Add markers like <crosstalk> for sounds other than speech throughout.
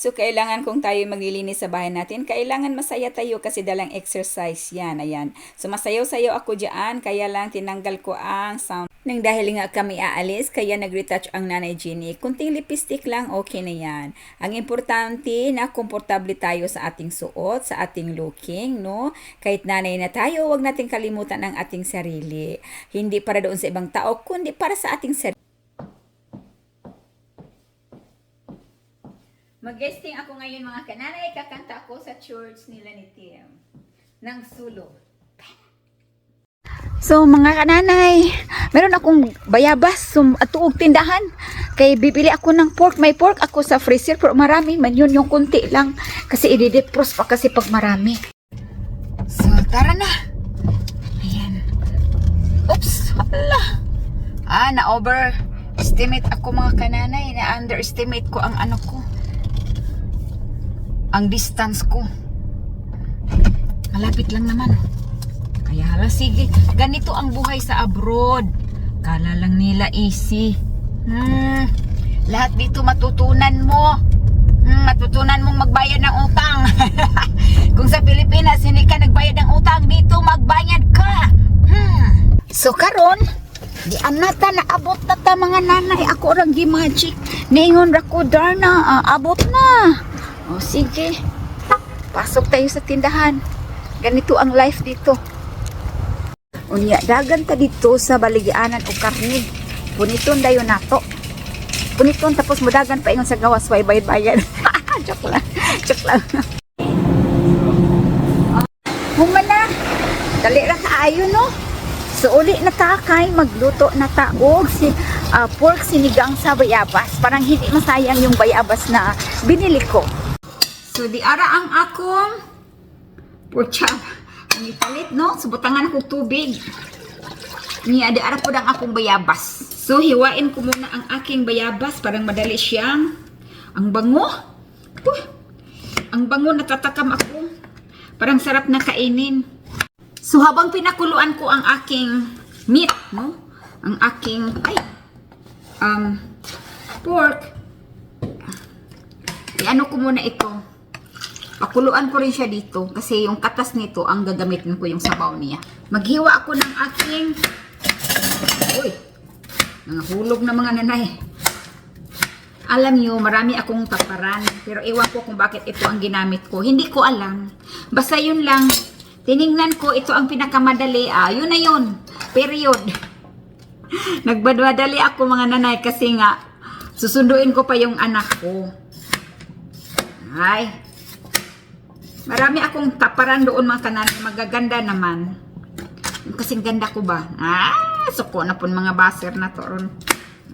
So, kailangan kung tayo maglilinis sa bahay natin, kailangan masaya tayo kasi dalang exercise yan. Ayan. So, masayaw-sayaw ako dyan, kaya lang tinanggal ko ang sound. Nang dahil nga kami aalis, kaya nag-retouch ang nanay Jenny. Kunting lipstick lang, okay na yan. Ang importante na komportable tayo sa ating suot, sa ating looking, no? Kahit nanay na tayo, wag natin kalimutan ang ating sarili. Hindi para doon sa ibang tao, kundi para sa ating sarili. Mag-guesting ako ngayon mga kananay, kakanta ako sa church nila ni Tim. Ng sulo. So mga kananay, meron akong bayabas sum atuog tindahan. Kay bibili ako ng pork, may pork ako sa freezer pero marami man yun yung kunti lang kasi i-defrost pa kasi pag marami. So tara na. Ayan. Oops, hala. Ah, na over estimate ako mga kananay, na underestimate ko ang ano ko. Ang distance ko. Malapit lang naman. Kaya hala, sige. Ganito ang buhay sa abroad. Kala lang nila easy. Hmm. Lahat dito matutunan mo. Hmm, matutunan mong magbayad ng utang. <laughs> Kung sa Pilipinas, hindi ka nagbayad ng utang, dito magbayad ka. Hmm. So karon, di anata na abot na ta mga nanay. Ako orang gimagic. Ningon ra ko darna, ah, abot na. Sige. Pasok tayo sa tindahan. Ganito ang life dito. Unya, dagan ta dito sa baligyanan o karni. Puniton dayon nato. Puniton tapos mudagan pa ingon sa gawas way bayad bayad. <laughs> Joke lang. Joke lang. Humana. Dali ra kaayo no. So uli na ta kay magluto na taog si ah, pork sinigang sa bayabas. Parang hindi masayang yung bayabas na binili ko. So di ara ang akong pork chop. Ang ipalit, no? Subutangan akong tubig. Niya, di ara po ang akong bayabas. So, hiwain ko muna ang aking bayabas. Parang madali siyang. Ang bango. Uh, ang bango, natatakam ako. Parang sarap na kainin. So, habang pinakuluan ko ang aking meat, no? Ang aking, ay, um, pork. I-ano ko muna ito. Pakuluan ko rin siya dito kasi yung katas nito ang gagamitin ko yung sabaw niya. Maghiwa ako ng aking Uy, mga hulog na mga nanay. Alam niyo, marami akong taparan. Pero iwan ko kung bakit ito ang ginamit ko. Hindi ko alam. Basta yun lang. Tiningnan ko, ito ang pinakamadali. Ah, yun na yun. Period. <laughs> Nagbadwadali ako mga nanay kasi nga, susunduin ko pa yung anak ko. Ay, Marami akong taparan doon mga kanan. Magaganda naman. Kasing ganda ko ba? Ah, suko na pun mga baser na to ron.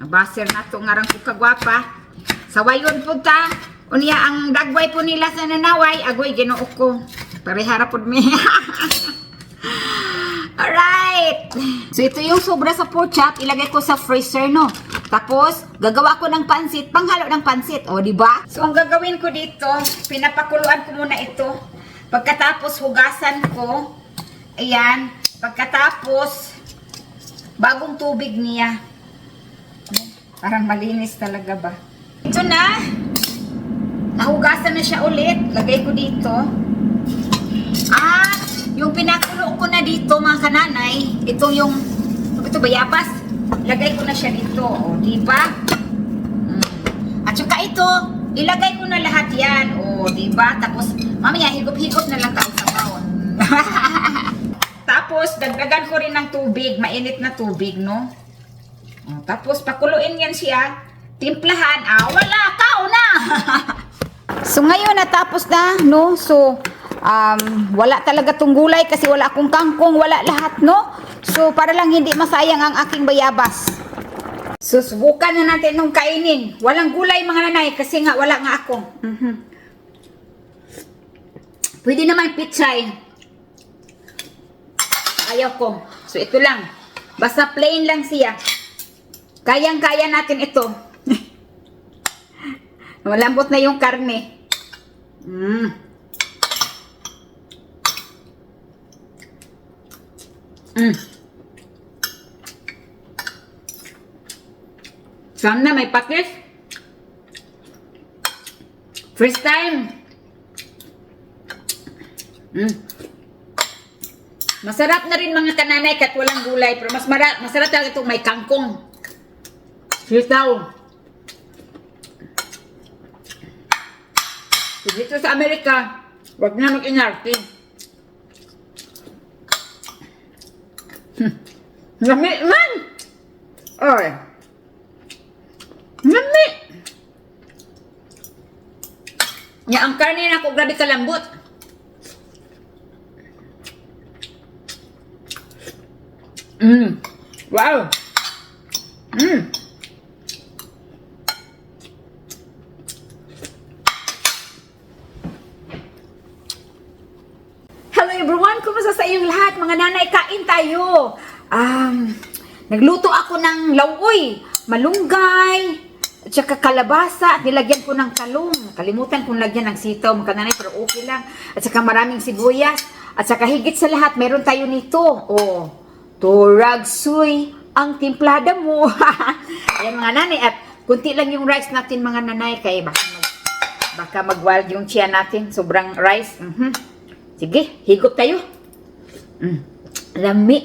Baser na to. Ngarang ko kagwapa. Sa wayon po ta. Unya ang dagway po nila sa nanaway. Agoy, ginoo ko. Parehara po mi. <laughs> <laughs> Alright. So ito yung sobra sa pork chop. Ilagay ko sa freezer, no? Tapos, gagawa ko ng pansit, panghalo ng pansit, o, di ba? So, ang gagawin ko dito, pinapakuluan ko muna ito. Pagkatapos, hugasan ko. Ayan. Pagkatapos, bagong tubig niya. Parang malinis talaga ba? Ito na. Nahugasan na siya ulit. Lagay ko dito. At, yung pinakulo ko na dito, mga kananay, ito yung, ito bayabas. Lagay ko na siya dito, o, di ba? Mm. At saka ito, ilagay ko na lahat yan, o, di ba? Tapos, mamaya, higop-higop na lang tayo sa baon. <laughs> Tapos, dagdagan ko rin ng tubig, mainit na tubig, no? O, tapos, pakuluin yan siya. Timplahan, ah, wala, kao na! <laughs> so, ngayon, natapos na, no? So, um, wala talaga tong gulay kasi wala akong kangkong, wala lahat, no? So, para lang hindi masayang ang aking bayabas. So, na natin nung kainin. Walang gulay mga nanay kasi nga wala nga ako. Mhm. Pwede naman pitsay. Ayaw ko. So, ito lang. Basta plain lang siya. Kayang-kaya natin ito. <laughs> Malambot na yung karne. Mm. Mm. Sana may patis. First time. Mm. Masarap na rin mga kananay kat walang gulay. Pero mas mara- masarap talaga itong may kangkong. Sitaw. So, dito sa Amerika, wag na mag-inarte. Lami man! Oy. Lami! Nya ang karne na ko grabe kalambot. Mm. Wow. Mm. Hello everyone! Kumusta sa inyong lahat? Mga nanay, kain tayo! Um, nagluto ako ng lauoy, malunggay, at saka kalabasa, at nilagyan ko ng talong. Kalimutan kong lagyan ng sitaw, mga nanay, pero okay lang. At saka maraming sibuyas. At saka higit sa lahat, meron tayo nito. Oh, turag suy, ang timplada mo. <laughs> Ayan mga nanay, at kunti lang yung rice natin mga nanay, kaya baka mag, baka mag-wild yung chia natin. Sobrang rice. Mhm. Sige, higop tayo. Mm. Lami.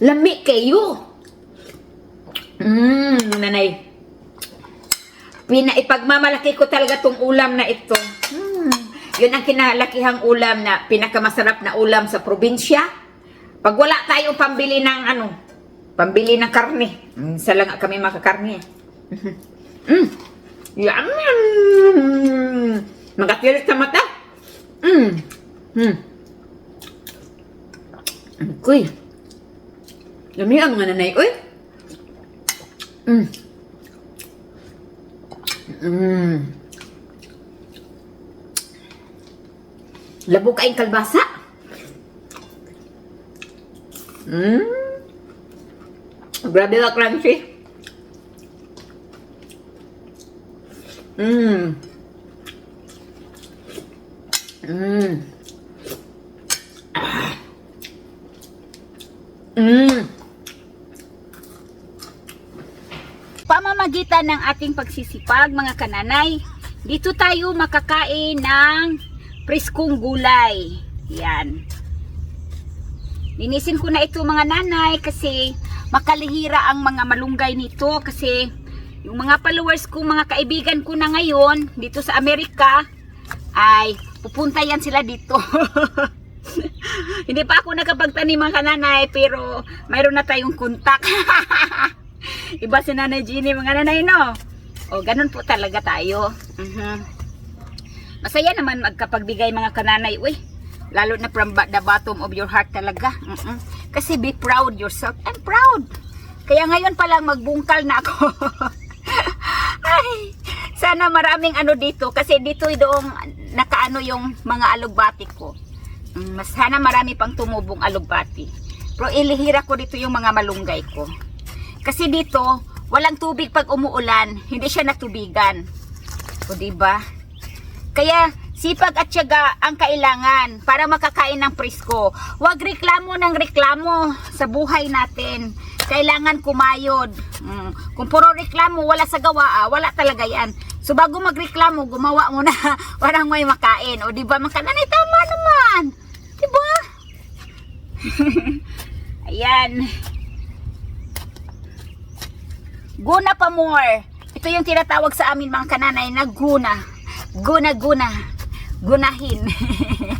Lami kayo. Mm, nanay. Pinaipagmamalaki ko talaga tong ulam na ito. Mm. Yun ang kinalakihang ulam na pinakamasarap na ulam sa probinsya. Pag wala tayong pambili ng ano, pambili ng karne. Mm, Isa lang kami makakarne. <laughs> Mm. Yum! Magatirik sa mata. Mm. Hmm. Kuy. Lami ang mga nanay. Uy. Mm. Mm. Labo kaing kalbasa. Mm. Grabe ka crunchy. Mm. Mm. Mm. Pamamagitan ng ating pagsisipag, mga kananay, dito tayo makakain ng preskong gulay. Yan. Linisin ko na ito mga nanay kasi makalihira ang mga malunggay nito kasi yung mga followers ko, mga kaibigan ko na ngayon dito sa Amerika ay pupunta yan sila dito. <laughs> <laughs> Hindi pa ako nakapagtanim mga kananay pero mayroon na tayong kontak. <laughs> Iba si Nanay Jeannie mga nanay no. O ganun po talaga tayo. Mhm. Masaya naman magkapagbigay mga kananay. Uy, lalo na from the bottom of your heart talaga. Mhm. Kasi be proud yourself. I'm proud. Kaya ngayon pa lang magbungkal na ako. <laughs> Ay, sana maraming ano dito kasi dito doong nakaano yung mga alugbati ko. Mm, sana marami pang tumubong alugbati. Pero ilihira ko dito yung mga malunggay ko. Kasi dito, walang tubig pag umuulan, hindi siya natubigan. O di ba? Kaya sipag at tiyaga ang kailangan para makakain ng presko. Huwag reklamo ng reklamo sa buhay natin. Kailangan kumayod. Mm. Kung puro reklamo, wala sa gawa, ah, wala talaga yan. So bago magreklamo, gumawa mo na parang <laughs> may makain. O di ba? Makananay, tama naman. Di ba? <laughs> Ayan. Guna pa more. Ito yung tinatawag sa amin mga kananay na guna. Guna guna. Gunahin. <laughs>